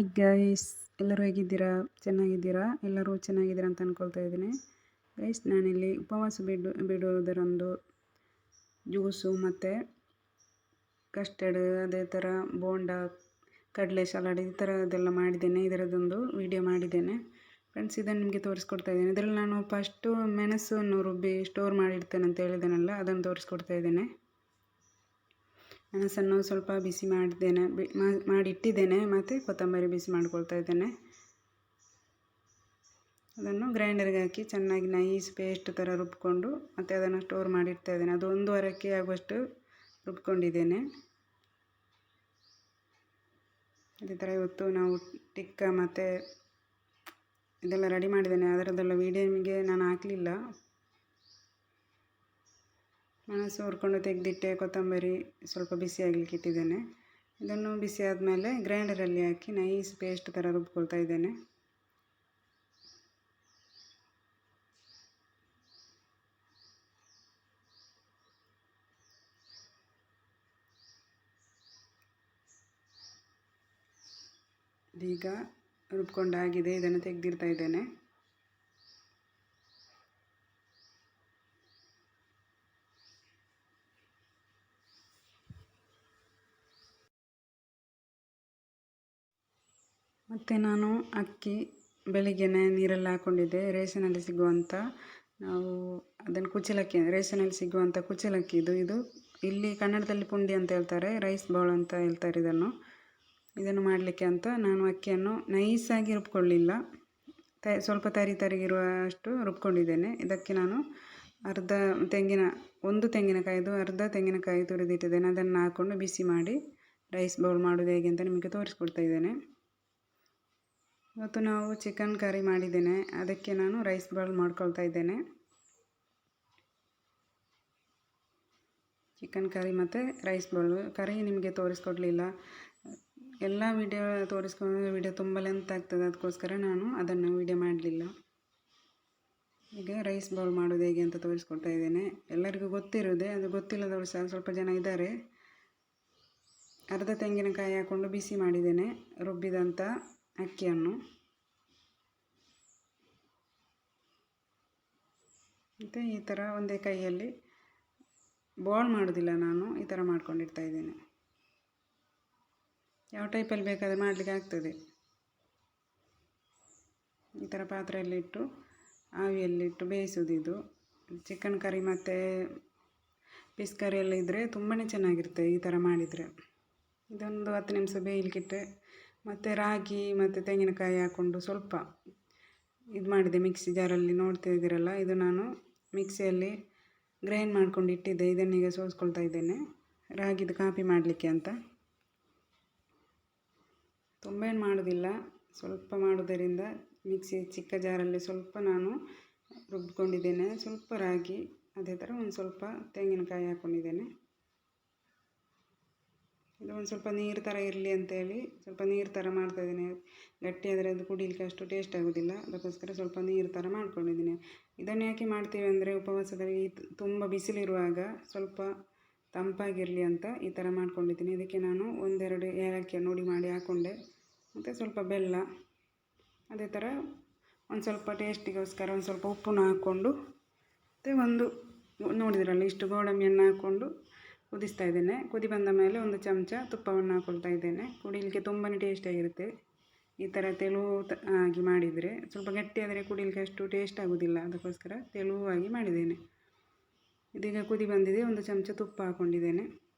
Hi guys ಎಲ್ಲರೂ ಹೇಗಿದ್ದೀರಾ? ಚೆನ್ನಾಗಿದ್ದೀರಾ? ಎಲ್ಲರೂ ಚೆನ್ನಾಗಿದ್ದೀರಾ ಅಂತ ಅಂದ್ಕೊಳ್ತಾ ಇದ್ದೀನಿ. ಗೈಸ್ ನಾನಿಲ್ಲಿ ಉಪವಾಸ ಬಿಡು, ಬಿಡುವುದರೊಂದು ಜ್ಯೂಸು ಮತ್ತು ಕಸ್ಟರ್ಡ್ ಅದೇ ಥರ ಬೋಂಡ, ಕಡಲೆ ಸಲಾಡ್ ಈ ಥರದ್ದೆಲ್ಲ ಮಾಡಿದ್ದೇನೆ. ಇದರದ್ದೊಂದು ವಿಡಿಯೋ ಮಾಡಿದ್ದೇನೆ. ಫ್ರೆಂಡ್ಸ್ ಇದನ್ನು ನಿಮಗೆ ತೋರಿಸ್ಕೊಡ್ತಾ ಇದ್ದೇನೆ. ಇದರಲ್ಲಿ ನಾನು ಫಸ್ಟು ಮೆಣಸನ್ನು ರುಬ್ಬಿ ಸ್ಟೋರ್ ಮಾಡಿಡ್ತೇನೆ ಅಂತ ಹೇಳಿದ್ದೇನಲ್ಲ ಅದನ್ನು ತೋರಿಸ್ಕೊಡ್ತಾ ಇದ್ದೇನೆ. ಮೆಣಸನ್ನು ಸ್ವಲ್ಪ ಬಿಸಿ ಮಾಡಿದ್ದೇನೆ ಬಿ ಮಾಡಿಟ್ಟಿದ್ದೇನೆ, ಮತ್ತು ಕೊತ್ತಂಬರಿ ಬಿಸಿ ಮಾಡ್ಕೊಳ್ತಾ ಇದ್ದೇನೆ. ಅದನ್ನು ಗ್ರೈಂಡರ್ಗೆ ಹಾಕಿ ಚೆನ್ನಾಗಿ ನೈಸ್ ಪೇಸ್ಟ್ ಥರ ರುಬ್ಕೊಂಡು, ಮತ್ತು ಅದನ್ನು ಸ್ಟೋರ್ ಮಾಡಿಡ್ತಾ ಇದ್ದೇನೆ. ಅದು ಒಂದು ವಾರಕ್ಕೆ ಆಗುವಷ್ಟು ರುಬ್ಕೊಂಡಿದ್ದೇನೆ. ಅದೇ ಥರ ಇವತ್ತು ನಾವು ಟಿಕ್ಕ ಮತ್ತು ಇದೆಲ್ಲ ರೆಡಿ ಮಾಡಿದ್ದೇನೆ. ಅದರದ್ದೆಲ್ಲ ವೀಡಿಯೋ ನಿಮಗೆ ನಾನು ಹಾಕಲಿಲ್ಲ. ಮೆಣಸು ಹುರ್ಕೊಂಡು ತೆಗೆದಿಟ್ಟೆ ಕೊತ್ತಂಬರಿ ಸ್ವಲ್ಪ ಬಿಸಿ ಆಗಲಿಕ್ಕೆ ಇಟ್ಟಿದ್ದೇನೆ. ಇದನ್ನು ಬಿಸಿ ಆದಮೇಲೆ ಗ್ರೈಂಡರಲ್ಲಿ ಹಾಕಿ ನೈಸ್ ಪೇಸ್ಟ್ ಥರ ರುಬ್ಕೊಳ್ತಾ ಇದ್ದೇನೆ. ಈಗ ರುಬ್ಕೊಂಡಾಗಿದೆ, ಇದನ್ನು ತೆಗೆದಿರ್ತಾ ಇದ್ದೇನೆ. ಮತ್ತು ನಾನು ಅಕ್ಕಿ, ಬೆಳಿಗ್ಗೆನೇ ನೀರಲ್ಲಿ ಹಾಕ್ಕೊಂಡಿದ್ದೆ ರೇಷನಲ್ಲಿ ಸಿಗುವಂಥ ನಾವು ಅದನ್ನು ಕುಚ್ಚಲಕ್ಕಿ, ರೇಷನಲ್ಲಿ ಸಿಗುವಂಥ ಕುಚಲಕ್ಕಿ ಇದು. ಇದು ಇಲ್ಲಿ ಕನ್ನಡದಲ್ಲಿ ಪುಂಡಿ ಅಂತ ಹೇಳ್ತಾರೆ ರೈಸ್ ಬೌಲ್ ಅಂತ ಹೇಳ್ತಾರೆ ಇದನ್ನು. ಇದನ್ನು ಮಾಡಲಿಕ್ಕೆ ಅಂತ ನಾನು ಅಕ್ಕಿಯನ್ನು ನೈಸಾಗಿ ರುಬ್ಕೊಳ್ಳಿಲ್ಲ. ತ, ಸ್ವಲ್ಪ ತರಿ ತರಿಗಿರುವಷ್ಟು ರುಬ್ಕೊಂಡಿದ್ದೇನೆ. ಇದಕ್ಕೆ ನಾನು ಅರ್ಧ ತೆಂಗಿನ, ಒಂದು ತೆಂಗಿನಕಾಯಿದು, ಅರ್ಧ ತೆಂಗಿನಕಾಯಿ ತುರಿದಿಟ್ಟಿದ್ದೇನೆ. ಅದನ್ನು ಹಾಕ್ಕೊಂಡು ಬಿಸಿ ಮಾಡಿ ರೈಸ್ ಬೌಲ್ ಮಾಡೋದು ಹೇಗೆ ಅಂತ ನಿಮಗೆ ತೋರಿಸ್ಕೊಡ್ತಾ ಇದ್ದೇನೆ. ಇವತ್ತು ನಾವು ಚಿಕನ್ ಕರಿ ಮಾಡಿದ್ದೇನೆ. ಅದಕ್ಕೆ ನಾನು ರೈಸ್ ಬಾಲ್ ಮಾಡ್ಕೊಳ್ತಾ ಇದ್ದೇನೆ. ಚಿಕನ್ ಕರಿ ಮತ್ತು ರೈಸ್ ಬಾಲ್ ಕರಿ ನಿಮಗೆ ತೋರಿಸ್ಕೊಡ್ಲಿಲ್ಲ. ಎಲ್ಲ ವಿಡಿಯೋ ತೋರಿಸ್ಕೊಂಡು ವಿಡಿಯೋ ತುಂಬ ಲೆಂತ್ ಆಗ್ತದೆ. ಅದಕ್ಕೋಸ್ಕರ ನಾನು ಅದನ್ನು ವಿಡಿಯೋ ಮಾಡಲಿಲ್ಲ. ಈಗ ರೈಸ್ ಬೌಲ್ ಮಾಡೋದು ಹೇಗೆ ಅಂತ ತೋರಿಸ್ಕೊಡ್ತಾ ಇದ್ದೇನೆ. ಎಲ್ಲರಿಗೂ ಗೊತ್ತಿರೋದೆ, ಅದು ಗೊತ್ತಿಲ್ಲದವರು ಸಹ ಸ್ವಲ್ಪ ಜನ ಇದ್ದಾರೆ. ಅರ್ಧ ತೆಂಗಿನಕಾಯಿ ಹಾಕ್ಕೊಂಡು ಬಿಸಿ ಮಾಡಿದ್ದೇನೆ. ರುಬ್ಬಿದಂಥ ಅಕ್ಕಿಯನ್ನು. ಮತ್ತು ಈ ಥರ ಒಂದೇ ಕೈಯಲ್ಲಿ ಬಾಲ್ ಮಾಡೋದಿಲ್ಲ ನಾನು, ಈ ಥರ ಮಾಡ್ಕೊಂಡಿರ್ತಾ ಇದ್ದೇನೆ. ಯಾವ ಟೈಪಲ್ಲಿ ಬೇಕಾದರೆ ಮಾಡಲಿಕ್ಕೆ ಆಗ್ತದೆ. ಈ ಥರ ಪಾತ್ರೆಯಲ್ಲಿಟ್ಟು ಆವಿಯಲ್ಲಿಟ್ಟು ಬೇಯಿಸೋದು ಇದು. ಚಿಕನ್ ಕರಿ ಮತ್ತು ಪೀಸ್ ಕರಿ ಎಲ್ಲ ಇದ್ದರೆ ತುಂಬಾ ಚೆನ್ನಾಗಿರುತ್ತೆ ಈ ಥರ ಮಾಡಿದರೆ. ಇದೊಂದು ಹತ್ತು ನಿಮಿಷ ಬೇಯಲಿಕ್ಕಿಟ್ಟರೆ ಮತ್ತು ರಾಗಿ, ಮತ್ತು ತೆಂಗಿನಕಾಯಿ ಹಾಕ್ಕೊಂಡು ಸ್ವಲ್ಪ ಇದು ಮಾಡಿದೆ ಮಿಕ್ಸಿ ಜಾರಲ್ಲಿ ನೋಡ್ತಾ ಇದ್ದೀರಲ್ಲ, ಇದು ನಾನು ಮಿಕ್ಸಿಯಲ್ಲಿ ಗ್ರೈಂಡ್ ಮಾಡ್ಕೊಂಡು ಇಟ್ಟಿದ್ದೆ ಇದನ್ನೀಗ ಸೋಸ್ಕೊಳ್ತಾ ಇದ್ದೇನೆ. ರಾಗಿದು ಕಾಪಿ ಮಾಡಲಿಕ್ಕೆ ಅಂತ. ತುಂಬ ಏನು ಮಾಡೋದಿಲ್ಲ, ಸ್ವಲ್ಪ ಮಾಡೋದರಿಂದ ಮಿಕ್ಸಿ ಚಿಕ್ಕ ಜಾರಲ್ಲಿ ಸ್ವಲ್ಪ ನಾನು ರುಬ್ಕೊಂಡಿದ್ದೇನೆ, ಸ್ವಲ್ಪ ರಾಗಿ, ಅದೇ ಥರ ಒಂದು ಸ್ವಲ್ಪ ತೆಂಗಿನಕಾಯಿ ಹಾಕ್ಕೊಂಡಿದ್ದೇನೆ ಒಂದು ಸ್ವಲ್ಪ ನೀರು ಥರ ಇರಲಿ ಅಂತೇಳಿ ಸ್ವಲ್ಪ ನೀರು ಥರ ಮಾಡ್ತಾಯಿದ್ದೀನಿ ಗಟ್ಟಿ ಆದರೆ ಅದು ಕುಡಿಲಿಕ್ಕೆ ಅಷ್ಟು ಟೇಸ್ಟ್ ಆಗೋದಿಲ್ಲ. ಅದಕ್ಕೋಸ್ಕರ ಸ್ವಲ್ಪ ನೀರು ಥರ ಮಾಡ್ಕೊಂಡಿದ್ದೀನಿ. ಇದನ್ನು ಯಾಕೆ ಮಾಡ್ತೀವಿ ಅಂದರೆ ಉಪವಾಸದಲ್ಲಿ ತುಂಬ ಬಿಸಿಲಿರುವಾಗ ಸ್ವಲ್ಪ ತಂಪಾಗಿರಲಿ ಅಂತ ಈ ಥರ ಮಾಡ್ಕೊಂಡಿದ್ದೀನಿ. ಇದಕ್ಕೆ ನಾನು ಒಂದೆರಡು ಏಲಕ್ಕಿ ನೋಡಿ ಮಾಡಿ ಹಾಕ್ಕೊಂಡೆ ಮತ್ತು ಸ್ವಲ್ಪ ಬೆಲ್ಲ, ಅದೇ ಥರ ಒಂದು ಸ್ವಲ್ಪ ಟೇಸ್ಟಿಗೋಸ್ಕರ ಒಂದು ಸ್ವಲ್ಪ ಉಪ್ಪನ್ನು ಹಾಕ್ಕೊಂಡು ಮತ್ತು ಒಂದು, ನೋಡಿದ್ರಲ್ಲ ಇಷ್ಟು ಗೋಡಂಬಿಯನ್ನು ಹಾಕ್ಕೊಂಡು ಕುದಿಸ್ತಾ ಇದ್ದೇನೆ. ಕುದಿ ಬಂದ ಮೇಲೆ ಒಂದು ಚಮಚ ತುಪ್ಪವನ್ನು ಹಾಕೊಳ್ತಾ ಇದ್ದೇನೆ. ಕುಡಿಲಿಕ್ಕೆ ತುಂಬಾ ಟೇಸ್ಟಿಯಾಗಿರುತ್ತೆ ಈ ಥರ ತೆಳು ಆಗಿ ಮಾಡಿದರೆ, ಸ್ವಲ್ಪ ಗಟ್ಟಿಯಾದರೆ ಕುಡಿಲಿಕ್ಕೆ ಅಷ್ಟು ಟೇಸ್ಟ್ ಆಗೋದಿಲ್ಲ. ಅದಕ್ಕೋಸ್ಕರ ತೆಳುವಾಗಿ ಮಾಡಿದ್ದೇನೆ. ಇದೀಗ ಕುದಿ ಬಂದಿದೆ. ಒಂದು ಚಮಚ ತುಪ್ಪ ಹಾಕ್ಕೊಂಡಿದ್ದೇನೆ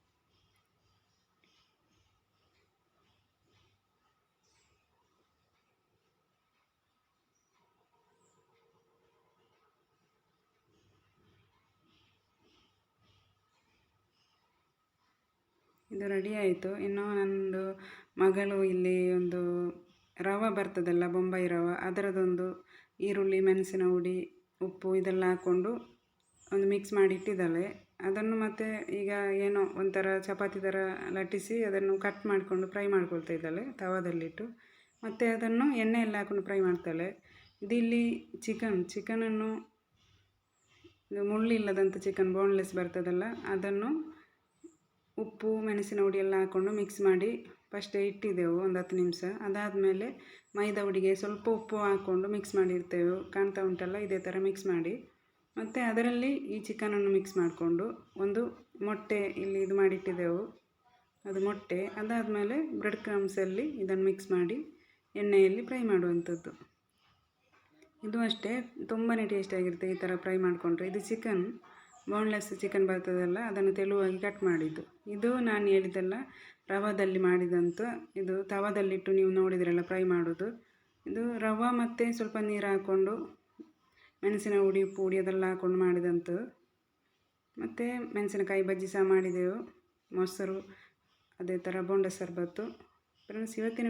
ಇದು ರೆಡಿ ಆಯಿತು. ಇನ್ನು ನನ್ನದು ಮಗಳು ಇಲ್ಲಿ ಒಂದು ರವೆ ಬರ್ತದಲ್ಲ ಬೊಂಬೈ ರವೆ, ಅದರದೊಂದು ಈರುಳ್ಳಿ, ಮೆಣಸಿನ ಹುಡಿ, ಉಪ್ಪು ಇದೆಲ್ಲ ಹಾಕ್ಕೊಂಡು ಒಂದು ಮಿಕ್ಸ್ ಮಾಡಿ ಇಟ್ಟಿದ್ದಾಳೆ ಅದನ್ನು ಮತ್ತೆ ಈಗ ಏನೋ ಒಂಥರ ಚಪಾತಿ ಥರ ಲಟ್ಟಿಸಿ ಅದನ್ನು ಕಟ್ ಮಾಡಿಕೊಂಡು ಫ್ರೈ ಮಾಡ್ಕೊಳ್ತಾ ಇದ್ದಾಳೆ, ತವಾದಲ್ಲಿಟ್ಟು. ಮತ್ತು ಅದನ್ನು ಎಣ್ಣೆಯಲ್ಲಿ ಹಾಕ್ಕೊಂಡು ಫ್ರೈ ಮಾಡ್ತಾಳೆ. ಇದಿಲ್ಲಿ ಚಿಕನ್ ಚಿಕನನ್ನು ಮುಳ್ಳಿಲ್ಲದಂಥ ಚಿಕನ್ ಬೋನ್ಲೆಸ್ ಬರ್ತದಲ್ಲ, ಅದನ್ನು ಉಪ್ಪು, ಮೆಣಸಿನ ಹುಡಿ ಎಲ್ಲ ಹಾಕ್ಕೊಂಡು ಮಿಕ್ಸ್ ಮಾಡಿ ಫಸ್ಟ್ ಇಟ್ಟಿದ್ದೆವು ಒಂದು ಹತ್ತು ನಿಮಿಷ. ಅದಾದಮೇಲೆ ಮೈದಾ ಹುಡಿಗೆ ಸ್ವಲ್ಪ ಉಪ್ಪು ಹಾಕ್ಕೊಂಡು ಮಿಕ್ಸ್ ಮಾಡಿರ್ತೇವೆ. ಕಾಣ್ತಾ ಉಂಟಲ್ಲ, ಇದೇ ಥರ ಮಿಕ್ಸ್ ಮಾಡಿ. ಮತ್ತು ಅದರಲ್ಲಿ ಈ ಚಿಕನನ್ನು ಮಿಕ್ಸ್ ಮಾಡಿಕೊಂಡು ಒಂದು ಮೊಟ್ಟೆ ಇಲ್ಲಿ ಇದು ಮಾಡಿಟ್ಟಿದ್ದೆವು ಅದು ಮೊಟ್ಟೆ, ಅದಾದಮೇಲೆ ಬ್ರೆಡ್ ಕ್ರಮ್ಸಲ್ಲಿ ಇದನ್ನು ಮಿಕ್ಸ್ ಮಾಡಿ ಎಣ್ಣೆಯಲ್ಲಿ ಫ್ರೈ ಮಾಡುವಂಥದ್ದು. ಇದು ಅಷ್ಟೇ ತುಂಬಾ ಟೇಸ್ಟಿಯಾಗಿರುತ್ತೆ ಈ ಥರ ಫ್ರೈ ಮಾಡಿಕೊಂಡ್ರೆ. ಇದು ಚಿಕನ್ ಬೋನ್ಲೆಸ್ ಚಿಕನ್ ಬರ್ತದಲ್ಲ, ಅದನ್ನು ತೆಳುವಾಗಿ ಕಟ್ ಮಾಡಿದ್ದು. ಇದು ನಾನು ಹೇಳಿದ್ದೆಲ್ಲ ರವಾದಲ್ಲಿ ಮಾಡಿದಂತು, ಇದು ತವದಲ್ಲಿಟ್ಟು ನೀವು ನೋಡಿದ್ರಲ್ಲ ಫ್ರೈ ಮಾಡೋದು. ಇದು ರವೆ ಮತ್ತು ಸ್ವಲ್ಪ ನೀರು ಹಾಕ್ಕೊಂಡು ಮೆಣಸಿನ ಹುಡಿ, ಉಪ್ಪು ಅದೆಲ್ಲ ಹಾಕ್ಕೊಂಡು ಮಾಡಿದಂಥದ್ದು ಮತ್ತು ಮೆಣಸಿನಕಾಯಿ ಬಜ್ಜಿ ಸಹ ಮಾಡಿದೆವು. ಮೊಸರು, ಅದೇ ಥರ ಬೋಂಡ ಸರ್ಬತ್ತು. ಫ್ರೆಂಡ್ಸ್ ಇವತ್ತಿನ